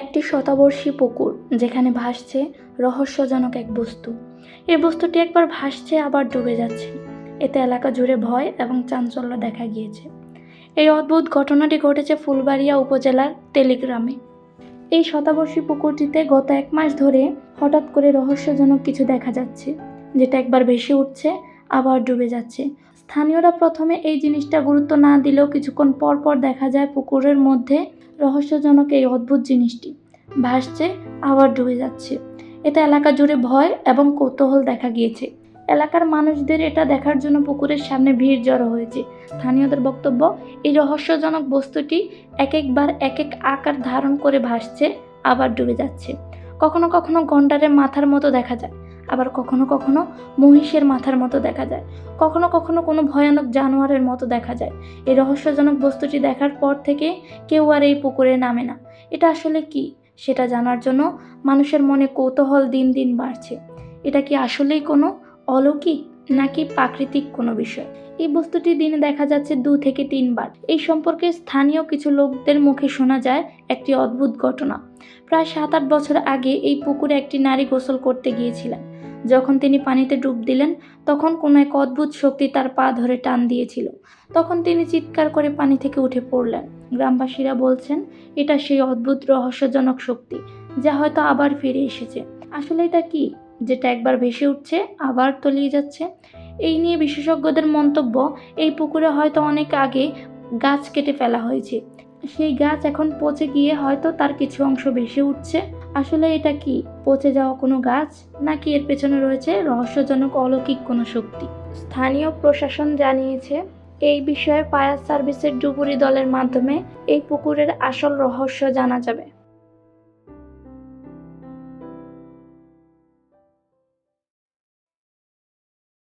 একটি শতাবর্ষী পুকুর, যেখানে ভাসছে রহস্যজনক এক বস্তু। এই বস্তুটি একবার ভাসছে, আবার ডুবে যাচ্ছে। এতে এলাকা জুড়ে ভয় এবং চাঞ্চল্য দেখা গিয়েছে। এই অদ্ভুত ঘটনাটি ঘটেছে ফুলবাড়িয়া উপজেলার তেলিগ্রামে এই শতাবর্ষী পুকুরটিতে গত এক মাস ধরে হঠাৎ করে রহস্যজনক কিছু দেখা যাচ্ছে, যেটা একবার ভেসে উঠছে, আবার ডুবে যাচ্ছে। স্থানীয়রা প্রথমে এই জিনিসটা গুরুত্ব না দিলেও কিছুক্ষণ পর পর দেখা যায় পুকুরের মধ্যে রহস্যজনক এই অদ্ভুত জিনিসটি। ভাসছে, আবার ডুবে যাচ্ছে। এতে এলাকা জুড়ে ভয় এবং কৌতূহল দেখা গিয়েছে। এলাকার মানুষদের এটা দেখার জন্য পুকুরের সামনে ভিড় জড়ো হয়েছে। স্থানীয়দের বক্তব্য, এই রহস্যজনক বস্তুটি এক একবার এক এক আকার ধারণ করে ভাসছে, আবার ডুবে যাচ্ছে। কখনো কখনো গন্ডারের মাথার মতো দেখা যায়। আবার কখনো কখনো মহিষের মাথার মতো দেখা যায়। কখনো কখনো কোনো ভয়ানক জানোয়ারের মতো দেখা যায়। এই রহস্যজনক বস্তুটি দেখার পর থেকে কেউ আর এই পুকুরে নামে না। এটা আসলে কি? সেটা জানার জন্য মানুষের মনে কৌতূহল দিন দিন বাড়ছে। এটা কি আসলেই কোনো অলৌকিক নাকি প্রাকৃতিক কোনো বিষয়? এই বস্তুটি দিনে দেখা যাচ্ছে দু থেকে তিনবার এই সম্পর্কে স্থানীয় কিছু লোকদের মুখে শোনা যায় একটি অদ্ভুত ঘটনা। প্রায় সাত আট বছর আগে এই পুকুরে একটি নারী গোসল করতে গিয়েছিলেন। যখন তিনি পানিতে ডুব দিলেন, তখন কোনো এক অদ্ভুত শক্তি তার পা ধরে টান দিয়েছিল। তখন তিনি চিৎকার করে পানি থেকে উঠে পড়লেন। গ্রামবাসীরা বলছেন, এটা সেই অদ্ভুত রহস্যজনক শক্তি, যা হয়তো আবার ফিরে এসেছে। আসলে এটা কি, যেটা একবার ভেসে উঠছে, আবার তলিয়ে যাচ্ছে? এই নিয়ে বিশেষজ্ঞদের মন্তব্য, এই পুকুরে হয়তো অনেক আগে গাছ কেটে ফেলা হয়েছে। সেই গাছ এখন পচে গিয়ে হয়তো তার কিছু অংশ ভেসে উঠছে। আসলে এটা কি, পচে যাওয়া কোনো গাছ, নাকি এর পেছনে রয়েছে রহস্যজনক অলৌকিক কোনো শক্তি? স্থানীয় প্রশাসন জানিয়েছে, এই বিষয়ে ফায়ার সার্ভিসের ডুবুরি দলের মাধ্যমে এই পুকুরের আসল রহস্য জানা যাবে।